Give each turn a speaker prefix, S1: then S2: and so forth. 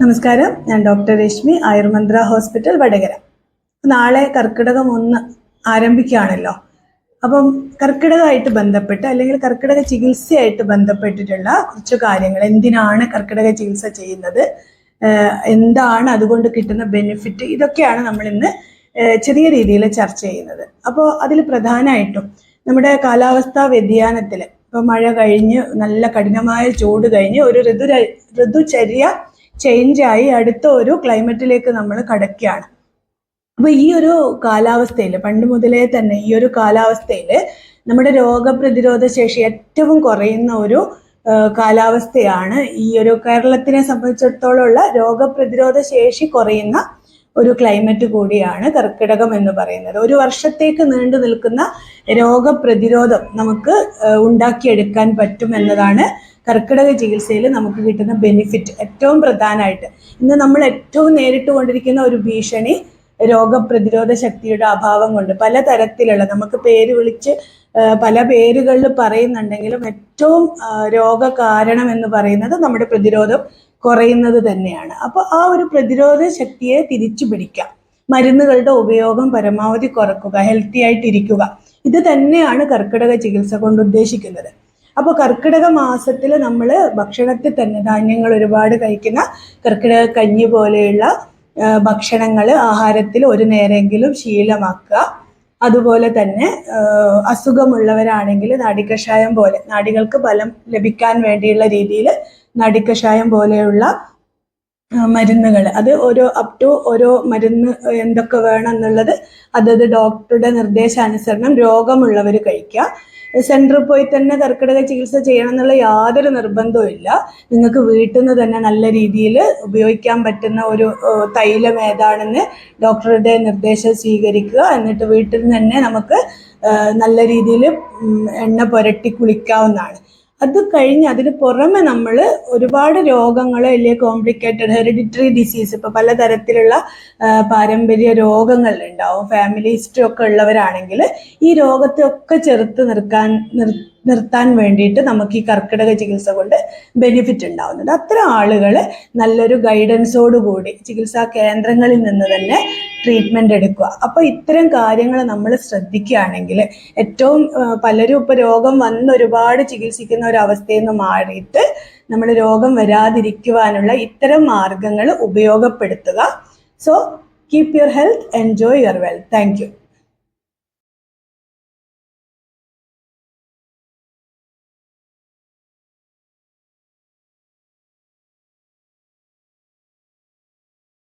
S1: നമസ്കാരം. ഞാൻ doctor Rashmi Ayurmantra hospital Vadakara. നാളെ കർക്കിടകം ഒന്ന് ആരംഭിക്കുകയാണല്ലോ. അപ്പം കർക്കിടകമായിട്ട് ബന്ധപ്പെട്ട് അല്ലെങ്കിൽ കർക്കിടക ചികിത്സയായിട്ട് ബന്ധപ്പെട്ടിട്ടുള്ള കുറച്ച് കാര്യങ്ങൾ എന്തിനാണ് കർക്കിടക ചികിത്സ ചെയ്യുന്നത് എന്താണ് അതുകൊണ്ട് കിട്ടുന്ന ബെനിഫിറ്റ് ഇതൊക്കെയാണ് നമ്മൾ ഇന്ന് ചെറിയ രീതിയിൽ ചർച്ച ചെയ്യുന്നത്. അപ്പോൾ അതിൽ പ്രധാനമായിട്ടും നമ്മുടെ കാലാവസ്ഥാ വ്യതിയാനത്തിൽ ഇപ്പോൾ മഴ കഴിഞ്ഞ് നല്ല കഠിനമായ ചൂട് കഴിഞ്ഞ് ഒരു ഋതു ഋതുചര്യ ചേഞ്ചായി അടുത്ത ഒരു ക്ലൈമറ്റിലേക്ക് നമ്മൾ കടക്കുകയാണ്. അപ്പൊ ഈ ഒരു കാലാവസ്ഥയിൽ പണ്ട് മുതലേ തന്നെ ഈ ഒരു കാലാവസ്ഥയിൽ നമ്മുടെ രോഗപ്രതിരോധ ശേഷി ഏറ്റവും കുറയുന്ന ഒരു കാലാവസ്ഥയാണ് ഈ ഒരു കേരളത്തിനെ സംബന്ധിച്ചിടത്തോളമുള്ള രോഗപ്രതിരോധ ശേഷി കുറയുന്ന ഒരു ക്ലൈമറ്റ് കൂടിയാണ് കർക്കിടകം എന്ന് പറയുന്നത്. ഒരു വർഷത്തേക്ക് നീണ്ടു നിൽക്കുന്ന രോഗപ്രതിരോധം നമുക്ക് ഉണ്ടാക്കിയെടുക്കാൻ പറ്റും എന്നതാണ് കർക്കിടക ചികിത്സയിൽ നമുക്ക് കിട്ടുന്ന ബെനിഫിറ്റ് ഏറ്റവും പ്രധാനമായിട്ട്. ഇന്ന് നമ്മൾ ഏറ്റവും നേരിട്ട് കൊണ്ടിരിക്കുന്ന ഒരു ഭീഷണി രോഗപ്രതിരോധ ശക്തിയുടെ അഭാവം കൊണ്ട് പല തരത്തിലുള്ള നമുക്ക് പേര് വിളിച്ച് പല പേരുകളിൽ പറയുന്നുണ്ടെങ്കിലും ഏറ്റവും രോഗകാരണം എന്ന് പറയുന്നത് നമ്മുടെ പ്രതിരോധം കുറയുന്നത് തന്നെയാണ്. അപ്പോൾ ആ ഒരു പ്രതിരോധ ശക്തിയെ തിരിച്ചു പിടിക്കാം. മരുന്നുകളുടെ ഉപയോഗം പരമാവധി കുറക്കുക ഹെൽത്തി ആയിട്ടിരിക്കുക. ഇത് തന്നെയാണ് കർക്കിടക ചികിത്സ കൊണ്ട് ഉദ്ദേശിക്കുന്നത്. അപ്പോൾ കർക്കിടക മാസത്തിൽ നമ്മൾ ഭക്ഷണത്തിൽ തന്നെ ധാന്യങ്ങൾ ഒരുപാട് കഴിക്കുന്ന കർക്കിടക കഞ്ഞി പോലെയുള്ള ഭക്ഷണങ്ങൾ ആഹാരത്തിൽ ഒരു നേരമെങ്കിലും ശീലമാക്കുക. അതുപോലെ തന്നെ അസുഖമുള്ളവരാണെങ്കിൽ നാടികഷായം പോലെ നാടികൾക്ക് ബലം ലഭിക്കാൻ വേണ്ടിയുള്ള രീതിയിൽ നാടികഷായം പോലെയുള്ള മരുന്നുകൾ. അത് ഓരോ അപ് ടു ഓരോ മരുന്ന് എന്തൊക്കെ വേണം എന്നുള്ളത് അതത് ഡോക്ടറുടെ നിർദ്ദേശാനുസരണം രോഗമുള്ളവർ കഴിക്കുക. സെന്ററിൽ പോയി തന്നെ കർക്കിടക ചികിത്സ ചെയ്യണം എന്നുള്ള യാതൊരു നിർബന്ധവും നിങ്ങൾക്ക് വീട്ടിൽ നിന്ന് തന്നെ നല്ല രീതിയിൽ ഉപയോഗിക്കാൻ പറ്റുന്ന ഒരു തൈലം ഏതാണെന്ന് ഡോക്ടറുടെ നിർദ്ദേശം സ്വീകരിക്കുക. എന്നിട്ട് വീട്ടിൽ നിന്ന് തന്നെ നമുക്ക് നല്ല രീതിയിൽ എണ്ണ പുരട്ടി കുളിക്കാവുന്നതാണ്. അത് കഴിഞ്ഞ് അതിന് പുറമെ നമ്മൾ ഒരുപാട് രോഗങ്ങൾ അല്ലെങ്കിൽ കോംപ്ലിക്കേറ്റഡ് ഹെറിഡിറ്ററി ഡിസീസ് ഇപ്പോൾ പലതരത്തിലുള്ള പാരമ്പര്യ രോഗങ്ങൾ ഉണ്ടാവും. ഫാമിലി ഹിസ്റ്ററി ഒക്കെ ഉള്ളവരാണെങ്കിൽ ഈ രോഗത്തെ ഒക്കെ ചെറുത്ത് നിർക്കാൻ നിർ നിർത്താൻ വേണ്ടിയിട്ട് നമുക്ക് ഈ കർക്കിടക ചികിത്സ കൊണ്ട് ബെനിഫിറ്റ് ഉണ്ടാവുന്നുണ്ട്. അത്തരം ആളുകൾ നല്ലൊരു ഗൈഡൻസോടുകൂടി ചികിത്സാ കേന്ദ്രങ്ങളിൽ നിന്ന് തന്നെ ട്രീറ്റ്മെന്റ് എടുക്കുക. അപ്പോൾ ഇത്തരം കാര്യങ്ങൾ നമ്മൾ ശ്രദ്ധിക്കുകയാണെങ്കിൽ ഏറ്റവും പലരും ഇപ്പോൾ രോഗം വന്ന് ഒരുപാട് ചികിത്സിക്കുന്ന ഒരു അവസ്ഥയിൽ നിന്ന് മാറിയിട്ട് നമ്മൾ രോഗം വരാതിരിക്കുവാനുള്ള ഇത്തരം മാർഗങ്ങൾ ഉപയോഗപ്പെടുത്തുക. So keep your health enjoy your wealth thank you